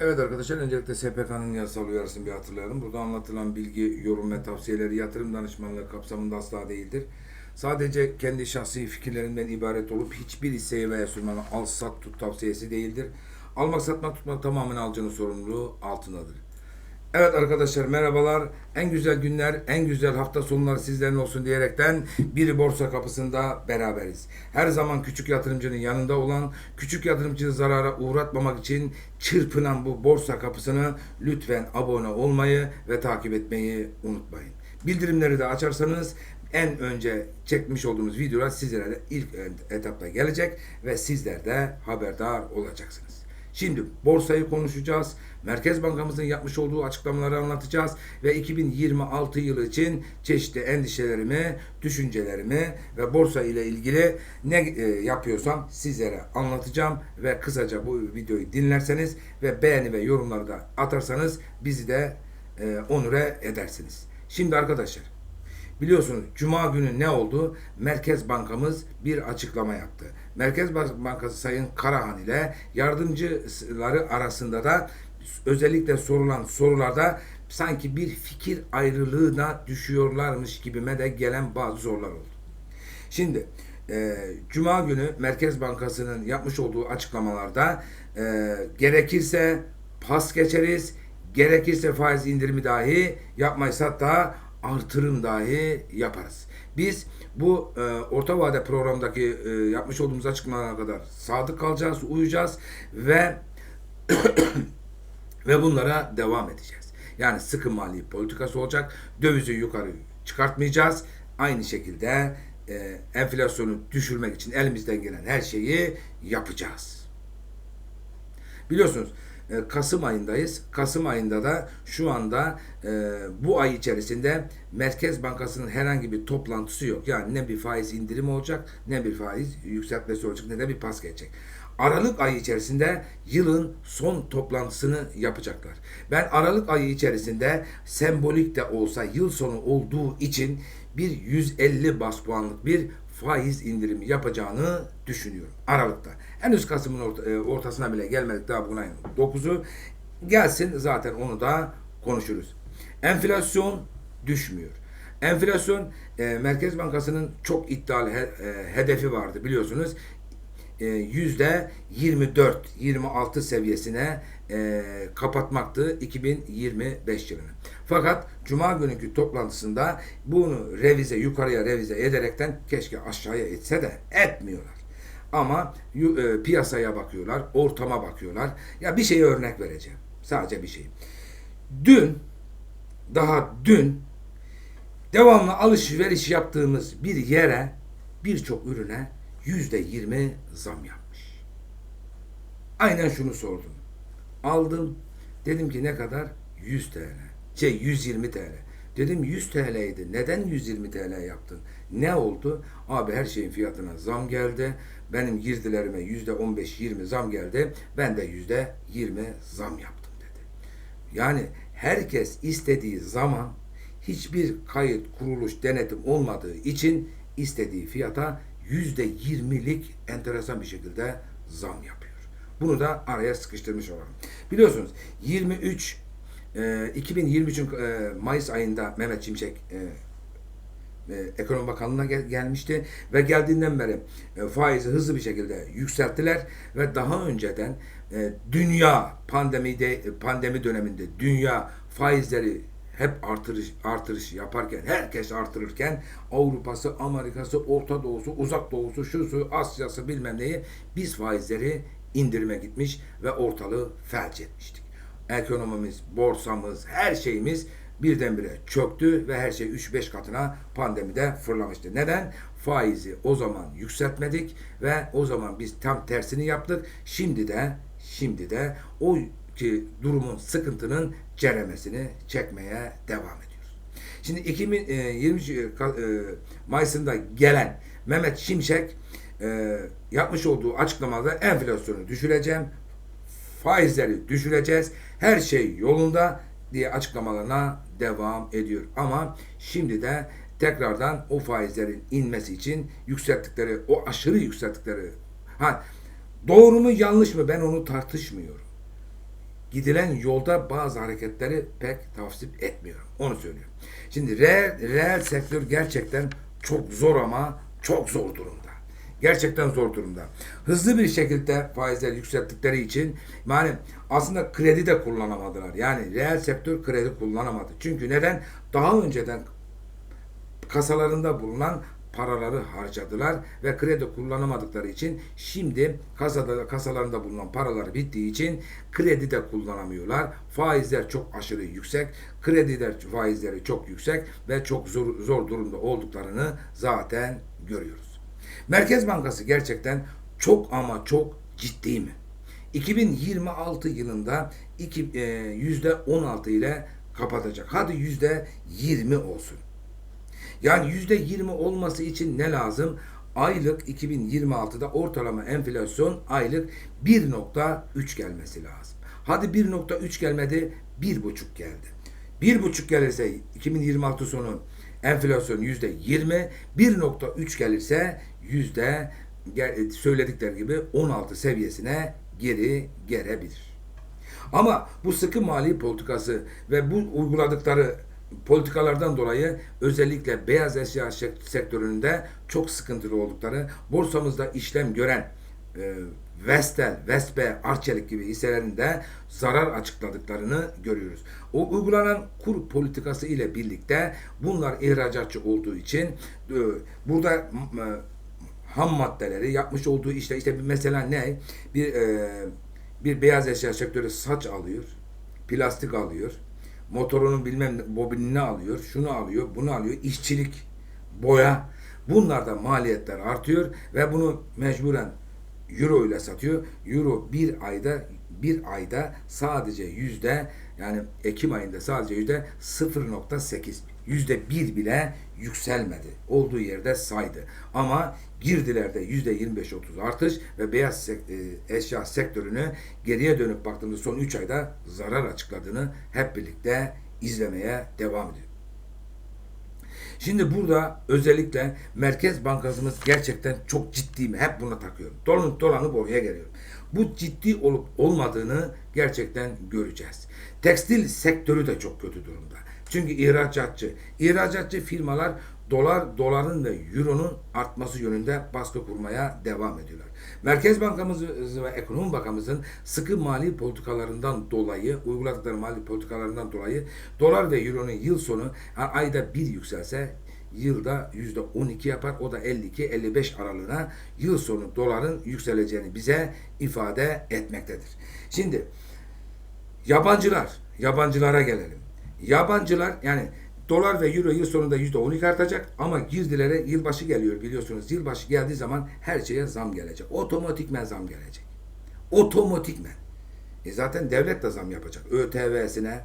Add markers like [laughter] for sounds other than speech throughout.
Evet arkadaşlar öncelikle SPK'nın yasal uyarısını bir hatırlayalım. Burada anlatılan bilgi, yorum ve tavsiyeleri yatırım danışmanlığı kapsamında asla değildir. Sadece kendi şahsi fikirlerinden ibaret olup hiçbir hisseye veya sürmana al sat tut tavsiyesi değildir. Almak satmak tutmak tamamen alıcının sorumluluğu altındadır. Evet arkadaşlar merhabalar. En güzel günler, en güzel hafta sonları sizlerin olsun diyerekten bir borsa kapısında beraberiz. Her zaman küçük yatırımcının yanında olan, küçük yatırımcıyı zarara uğratmamak için çırpınan bu borsa kapısını lütfen abone olmayı ve takip etmeyi unutmayın. Bildirimleri de açarsanız en önce çekmiş olduğumuz videolar sizlere de ilk etapta gelecek ve sizler de haberdar olacaksınız. Şimdi borsayı konuşacağız. Merkez Bankamızın yapmış olduğu açıklamaları anlatacağız ve 2026 yılı için çeşitli endişelerimi, düşüncelerimi ve borsa ile ilgili ne e, yapıyorsam sizlere anlatacağım ve kısaca bu videoyu dinlerseniz ve beğeni ve yorumları da atarsanız bizi de e, onure edersiniz. Şimdi arkadaşlar Biliyorsunuz Cuma günü ne oldu? Merkez Bankamız bir açıklama yaptı. Merkez Bankası Sayın Karahan ile yardımcıları arasında da özellikle sorulan sorularda sanki bir fikir ayrılığına düşüyorlarmış gibime de gelen bazı sorular oldu. Şimdi e, Cuma günü Merkez Bankası'nın yapmış olduğu açıklamalarda e, gerekirse pas geçeriz, gerekirse faiz indirimi dahi yapmayız hatta artırım dahi yaparız. Biz bu e, orta vade programdaki e, yapmış olduğumuz açıklamalara kadar sadık kalacağız, uyacağız ve [coughs] ve bunlara devam edeceğiz. Yani sıkı mali politikası olacak. Dövizi yukarı çıkartmayacağız. Aynı şekilde e, enflasyonu düşürmek için elimizden gelen her şeyi yapacağız. Biliyorsunuz Kasım ayındayız. Kasım ayında da şu anda e, bu ay içerisinde Merkez Bankası'nın herhangi bir toplantısı yok. Yani ne bir faiz indirimi olacak, ne bir faiz yükseltmesi olacak, ne de bir pas geçecek. Aralık ayı içerisinde yılın son toplantısını yapacaklar. Ben Aralık ayı içerisinde sembolik de olsa yıl sonu olduğu için bir 150 bas puanlık bir faiz indirimi yapacağını düşünüyorum Aralık'ta. Henüz Kasım'ın orta, e, ortasına bile gelmedik daha bugün ayın 9'u. Gelsin zaten onu da konuşuruz. Enflasyon düşmüyor. Enflasyon e, Merkez Bankası'nın çok iddialı he, e, hedefi vardı biliyorsunuz. E, yüzde 24-26 seviyesine e, kapatmaktı 2025 yılını. Fakat Cuma günkü toplantısında bunu revize yukarıya revize ederekten keşke aşağıya etse de etmiyorlar. Ama e, piyasaya bakıyorlar, ortama bakıyorlar. Ya bir şeye örnek vereceğim. Sadece bir şey. Dün, daha dün devamlı alışveriş yaptığımız bir yere birçok ürüne yüzde yirmi zam yapmış. Aynen şunu sordum. Aldım. Dedim ki ne kadar? 100 TL. Şey 120 TL. Dedim 100 TL'ydi. Neden 120 TL yaptın? Ne oldu? Abi her şeyin fiyatına zam geldi. Benim girdilerime yüzde 15-20 zam geldi. Ben de yüzde 20 zam yaptım dedi. Yani herkes istediği zaman hiçbir kayıt, kuruluş, denetim olmadığı için istediği fiyata yüzde 20'lik enteresan bir şekilde zam yapıyor. Bunu da araya sıkıştırmış olalım. Biliyorsunuz 23 e, 2023'ün e, Mayıs ayında Mehmet Şimşek e, e, Ekonomi Bakanlığı'na gel- gelmişti ve geldiğinden beri e, faizi hızlı bir şekilde yükselttiler ve daha önceden e, dünya pandemide pandemi döneminde dünya faizleri hep artırış artırış yaparken herkes artırırken Avrupa'sı, Amerika'sı, Orta Doğu'su, Uzak Doğu'su, şusu, Asya'sı bilmem neyi biz faizleri indirime gitmiş ve ortalığı felç etmiştik. Ekonomimiz, borsamız, her şeyimiz birdenbire çöktü ve her şey 3-5 katına pandemide fırlamıştı. Neden? Faizi o zaman yükseltmedik ve o zaman biz tam tersini yaptık. Şimdi de şimdi de o ki durumun sıkıntının ceremesini çekmeye devam ediyoruz. Şimdi 2020 e, Mayıs'ında gelen Mehmet Şimşek e, yapmış olduğu açıklamada enflasyonu düşüreceğim, faizleri düşüreceğiz, her şey yolunda diye açıklamalarına devam ediyor. Ama şimdi de tekrardan o faizlerin inmesi için yükselttikleri, o aşırı yükselttikleri, ha doğru mu yanlış mı ben onu tartışmıyorum. gidilen yolda bazı hareketleri pek tavsip etmiyorum. Onu söylüyorum. Şimdi reel, reel sektör gerçekten çok zor ama çok zor durumda. Gerçekten zor durumda. Hızlı bir şekilde faizler yükselttikleri için yani aslında kredi de kullanamadılar. Yani reel sektör kredi kullanamadı. Çünkü neden? Daha önceden kasalarında bulunan paraları harcadılar ve kredi kullanamadıkları için şimdi kasada kasalarında bulunan paralar bittiği için kredi de kullanamıyorlar. Faizler çok aşırı yüksek. Krediler faizleri çok yüksek ve çok zor, zor durumda olduklarını zaten görüyoruz. Merkez Bankası gerçekten çok ama çok ciddi mi? 2026 yılında e, yüzde 16 ile kapatacak. Hadi yüzde 20 olsun. Yani yüzde 20 olması için ne lazım? Aylık 2026'da ortalama enflasyon aylık 1.3 gelmesi lazım. Hadi 1.3 gelmedi, 1.5 geldi. 1.5 gelirse 2026 sonu enflasyon yüzde 20, 1.3 gelirse yüzde gel- söyledikleri gibi 16 seviyesine geri gelebilir. Ama bu sıkı mali politikası ve bu uyguladıkları politikalardan dolayı özellikle beyaz eşya sek- sektöründe çok sıkıntılı oldukları, borsamızda işlem gören e, Vestel, Vespe, Arçelik gibi hisselerinde zarar açıkladıklarını görüyoruz. O uygulanan kur politikası ile birlikte bunlar ihracatçı olduğu için e, burada e, ham maddeleri yapmış olduğu işte işte bir mesela ne bir e, bir beyaz eşya sektörü saç alıyor, plastik alıyor, motorunun bilmem bobinini alıyor, şunu alıyor, bunu alıyor, işçilik, boya. Bunlarda maliyetler artıyor ve bunu mecburen euro ile satıyor. Euro bir ayda bir ayda sadece yüzde yani Ekim ayında sadece yüzde 0.8 yüzde bir bile yükselmedi. Olduğu yerde saydı. Ama girdilerde yüzde 25-30 artış ve beyaz sek- e, eşya sektörünü geriye dönüp baktığımızda son 3 ayda zarar açıkladığını hep birlikte izlemeye devam ediyor. Şimdi burada özellikle Merkez Bankamız gerçekten çok ciddi mi? Hep buna takıyorum. Dolanıp dolanıp oraya geliyorum. Bu ciddi olup olmadığını gerçekten göreceğiz. Tekstil sektörü de çok kötü durumda. Çünkü ihracatçı, ihracatçı firmalar dolar, doların ve euronun artması yönünde baskı kurmaya devam ediyorlar. Merkez Bankamız ve Ekonomi Bakanımızın sıkı mali politikalarından dolayı, uyguladıkları mali politikalarından dolayı dolar ve euronun yıl sonu ayda bir yükselse yılda yüzde 12 yapar. O da 52-55 aralığına yıl sonu doların yükseleceğini bize ifade etmektedir. Şimdi Yabancılar, yabancılara gelelim. Yabancılar yani dolar ve euro yıl sonunda yüzde 12 artacak ama girdilere yılbaşı geliyor biliyorsunuz. Yılbaşı geldiği zaman her şeye zam gelecek. Otomatikmen zam gelecek. Otomatikmen. E zaten devlet de zam yapacak. ÖTV'sine,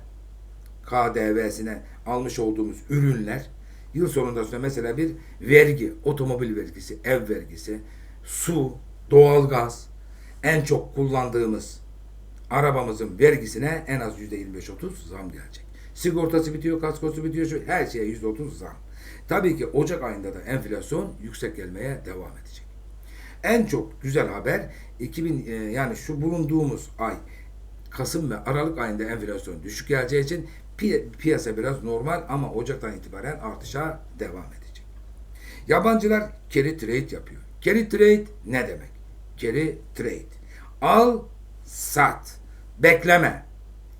KDV'sine almış olduğumuz ürünler yıl sonunda mesela bir vergi, otomobil vergisi, ev vergisi, su, doğalgaz, en çok kullandığımız arabamızın vergisine en az yüzde 25-30 zam gelecek. Sigortası bitiyor, kaskosu bitiyor, şu her şeye yüzde 30 zam. Tabii ki Ocak ayında da enflasyon yüksek gelmeye devam edecek. En çok güzel haber 2000 e, yani şu bulunduğumuz ay Kasım ve Aralık ayında enflasyon düşük geleceği için pi- piyasa biraz normal ama Ocak'tan itibaren artışa devam edecek. Yabancılar carry trade yapıyor. Carry trade ne demek? Carry trade. Al, sat. Bekleme.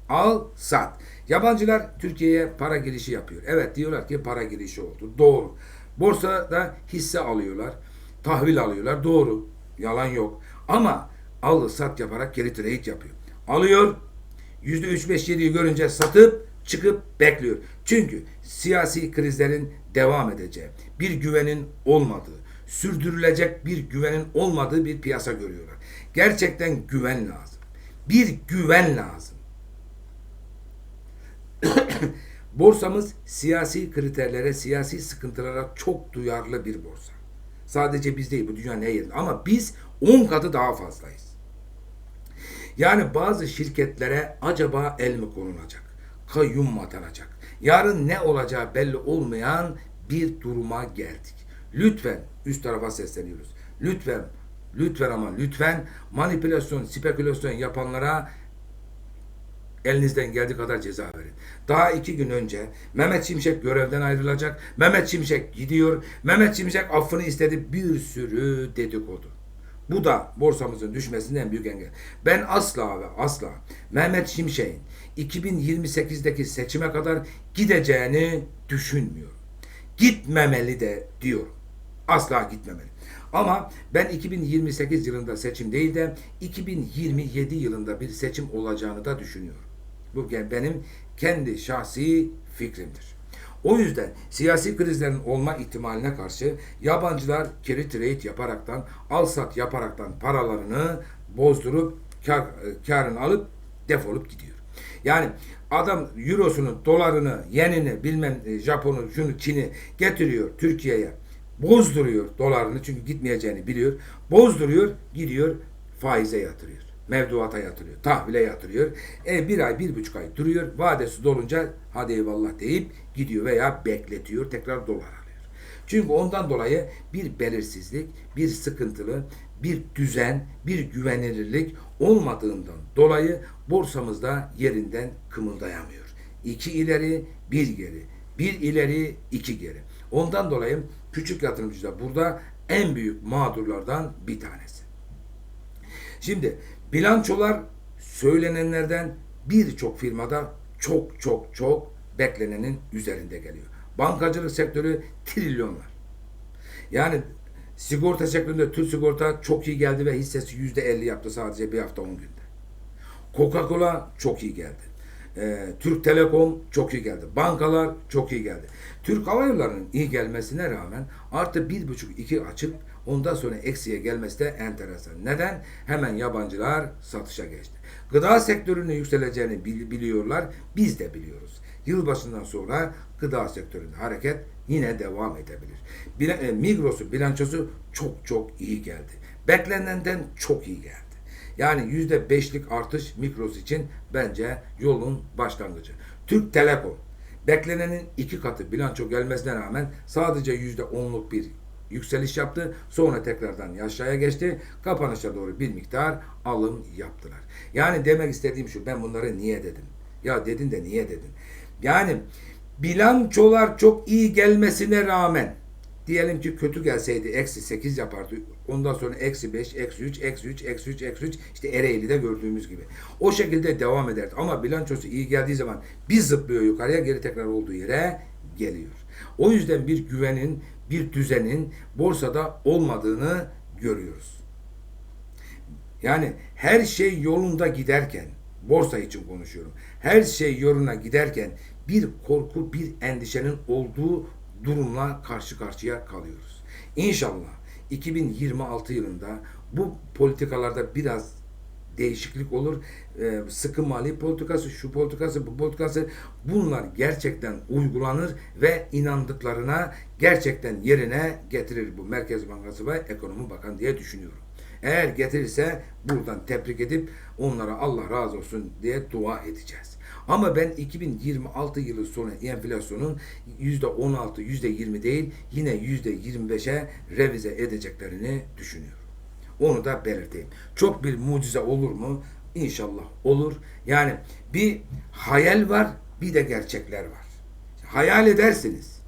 Al, sat. Yabancılar Türkiye'ye para girişi yapıyor. Evet diyorlar ki para girişi oldu. Doğru. Borsada hisse alıyorlar. Tahvil alıyorlar. Doğru. Yalan yok. Ama al, sat yaparak carry trade yapıyor. Alıyor. %3-5-7'yi görünce satıp çıkıp bekliyor. Çünkü siyasi krizlerin devam edeceği, bir güvenin olmadığı, sürdürülecek bir güvenin olmadığı bir piyasa görüyorlar. Gerçekten güven lazım. Bir güven lazım. Borsamız siyasi kriterlere, siyasi sıkıntılara çok duyarlı bir borsa. Sadece biz değil, bu dünyanın her. Ama biz 10 katı daha fazlayız. Yani bazı şirketlere acaba el mi konulacak? Kayyum mu atanacak? Yarın ne olacağı belli olmayan bir duruma geldik. Lütfen üst tarafa sesleniyoruz. Lütfen, lütfen ama lütfen manipülasyon, spekülasyon yapanlara Elinizden geldiği kadar ceza verin. Daha iki gün önce Mehmet Şimşek görevden ayrılacak. Mehmet Şimşek gidiyor. Mehmet Şimşek affını istedi. Bir sürü dedikodu. Bu da borsamızın düşmesinin en büyük engel. Ben asla ve asla Mehmet Şimşek'in 2028'deki seçime kadar gideceğini düşünmüyorum. Gitmemeli de diyorum. Asla gitmemeli. Ama ben 2028 yılında seçim değil de 2027 yılında bir seçim olacağını da düşünüyorum. Bu benim kendi şahsi fikrimdir. O yüzden siyasi krizlerin olma ihtimaline karşı yabancılar carry trade yaparaktan, al sat yaparaktan paralarını bozdurup kar, karını alıp defolup gidiyor. Yani adam eurosunu, dolarını, yenini, bilmem e, Japon'u, şunu, Çin'i getiriyor Türkiye'ye. Bozduruyor dolarını çünkü gitmeyeceğini biliyor. Bozduruyor, gidiyor faize yatırıyor. Mevduata yatırıyor, tahvile yatırıyor. E bir ay, bir buçuk ay duruyor. Vadesi dolunca hadi eyvallah deyip gidiyor veya bekletiyor. Tekrar dolar alıyor. Çünkü ondan dolayı bir belirsizlik, bir sıkıntılı, bir düzen, bir güvenilirlik olmadığından dolayı borsamızda yerinden kımıldayamıyor. İki ileri, bir geri. Bir ileri, iki geri. Ondan dolayı küçük yatırımcı da burada en büyük mağdurlardan bir tanesi. Şimdi bilançolar söylenenlerden birçok firmada çok çok çok beklenenin üzerinde geliyor. Bankacılık sektörü trilyonlar. Yani sigorta sektöründe Türk Sigorta çok iyi geldi ve hissesi yüzde elli yaptı sadece bir hafta on günde. Coca-Cola çok iyi geldi. Ee, Türk Telekom çok iyi geldi. Bankalar çok iyi geldi. Türk Hava Yolları'nın iyi gelmesine rağmen artı bir buçuk iki açıp ondan sonra eksiye gelmesi de enteresan. Neden? Hemen yabancılar satışa geçti. Gıda sektörünün yükseleceğini biliyorlar. Biz de biliyoruz. Yılbaşından sonra gıda sektöründe hareket yine devam edebilir. Bil- e, Migros'un bilançosu çok çok iyi geldi. Beklenenden çok iyi geldi. Yani yüzde beşlik artış Migros için bence yolun başlangıcı. Türk Telekom beklenenin iki katı bilanço gelmesine rağmen sadece yüzde onluk bir yükseliş yaptı. Sonra tekrardan aşağıya geçti. Kapanışa doğru bir miktar alım yaptılar. Yani demek istediğim şu ben bunları niye dedim? Ya dedin de niye dedin? Yani bilançolar çok iyi gelmesine rağmen diyelim ki kötü gelseydi eksi 8 yapardı. Ondan sonra eksi 5, eksi 3, eksi 3, eksi 3, eksi 3 işte Ereğli'de gördüğümüz gibi. O şekilde devam ederdi. Ama bilançosu iyi geldiği zaman bir zıplıyor yukarıya geri tekrar olduğu yere geliyor. O yüzden bir güvenin, bir düzenin borsada olmadığını görüyoruz. Yani her şey yolunda giderken, borsa için konuşuyorum. Her şey yoluna giderken bir korku, bir endişenin olduğu durumla karşı karşıya kalıyoruz. İnşallah 2026 yılında bu politikalarda biraz değişiklik olur. Ee, sıkı mali politikası, şu politikası, bu politikası bunlar gerçekten uygulanır ve inandıklarına gerçekten yerine getirir bu Merkez Bankası ve Ekonomi Bakanı diye düşünüyorum. Eğer getirirse buradan tebrik edip onlara Allah razı olsun diye dua edeceğiz. Ama ben 2026 yılı sonu enflasyonun %16, %20 değil yine %25'e revize edeceklerini düşünüyorum. Onu da belirteyim. Çok bir mucize olur mu? İnşallah olur. Yani bir hayal var, bir de gerçekler var. Hayal edersiniz.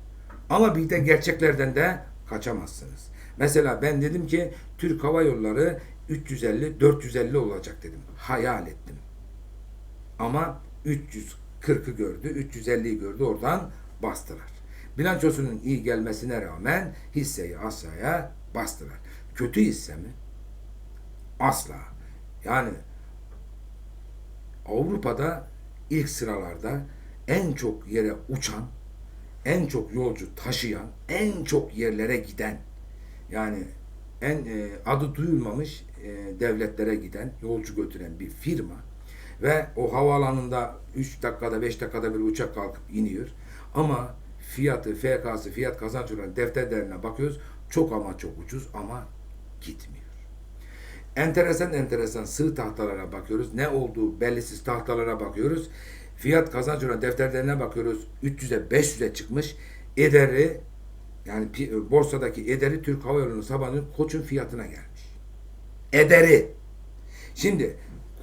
Ama bir de gerçeklerden de kaçamazsınız. Mesela ben dedim ki Türk Hava Yolları 350 450 olacak dedim. Hayal ettim. Ama 340'ı gördü, 350'yi gördü oradan bastılar. Bilançosunun iyi gelmesine rağmen hisseyi aşağıya bastılar. Kötü hisse mi? Asla. Yani Avrupa'da ilk sıralarda en çok yere uçan, en çok yolcu taşıyan, en çok yerlere giden yani en e, adı duyulmamış e, devletlere giden, yolcu götüren bir firma ve o havaalanında 3 dakikada 5 dakikada bir uçak kalkıp iniyor. Ama fiyatı, FK'sı, fiyat kazanç oranı defterlerine bakıyoruz. Çok ama çok ucuz ama gitmiyor. Enteresan enteresan sığ tahtalara bakıyoruz. Ne olduğu bellisiz tahtalara bakıyoruz. Fiyat kazanç oranı defterlerine bakıyoruz. 300'e 500'e çıkmış. Ederi yani borsadaki ederi Türk Hava Yolları sabahın koçun fiyatına gelmiş. Ederi. Şimdi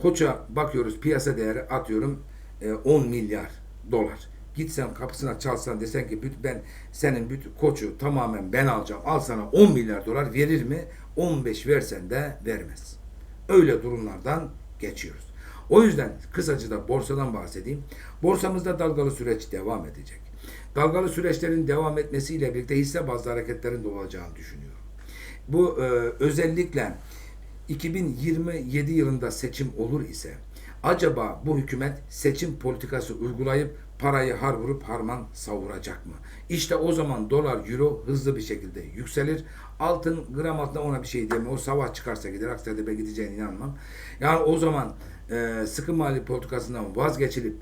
koça bakıyoruz piyasa değeri atıyorum e, 10 milyar dolar. Gitsen kapısına çalsan desen ki "Büt- ben senin bütün koçu tamamen ben alacağım. Al sana 10 milyar dolar verir mi? 15 versen de vermez. Öyle durumlardan geçiyoruz. O yüzden kısaca da borsadan bahsedeyim. Borsamızda dalgalı süreç devam edecek. Dalgalı süreçlerin devam etmesiyle birlikte hisse bazlı hareketlerin de olacağını düşünüyorum. Bu e, özellikle 2027 yılında seçim olur ise acaba bu hükümet seçim politikası uygulayıp parayı har vurup harman savuracak mı? İşte o zaman dolar, euro hızlı bir şekilde yükselir. Altın gram altında ona bir şey demiyor. O savaş çıkarsa gider. Aksi takdirde gideceğine inanmam. Yani o zaman e, sıkı mali politikasından vazgeçilip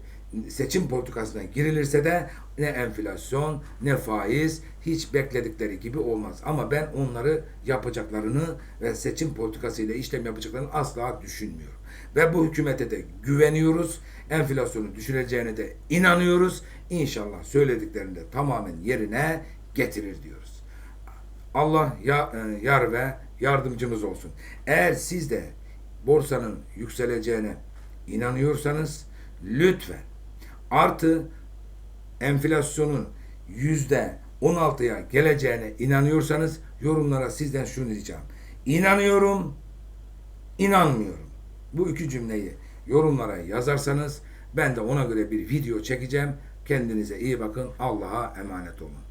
seçim politikasına girilirse de ne enflasyon ne faiz hiç bekledikleri gibi olmaz. Ama ben onları yapacaklarını ve seçim politikasıyla işlem yapacaklarını asla düşünmüyorum. Ve bu hükümete de güveniyoruz. Enflasyonu düşüreceğine de inanıyoruz. İnşallah söylediklerini de tamamen yerine getirir diyoruz. Allah ya, e, yar ve yardımcımız olsun. Eğer siz de borsanın yükseleceğine inanıyorsanız lütfen artı enflasyonun yüzde 16'ya geleceğine inanıyorsanız yorumlara sizden şunu diyeceğim. İnanıyorum, inanmıyorum. Bu iki cümleyi yorumlara yazarsanız ben de ona göre bir video çekeceğim. Kendinize iyi bakın. Allah'a emanet olun.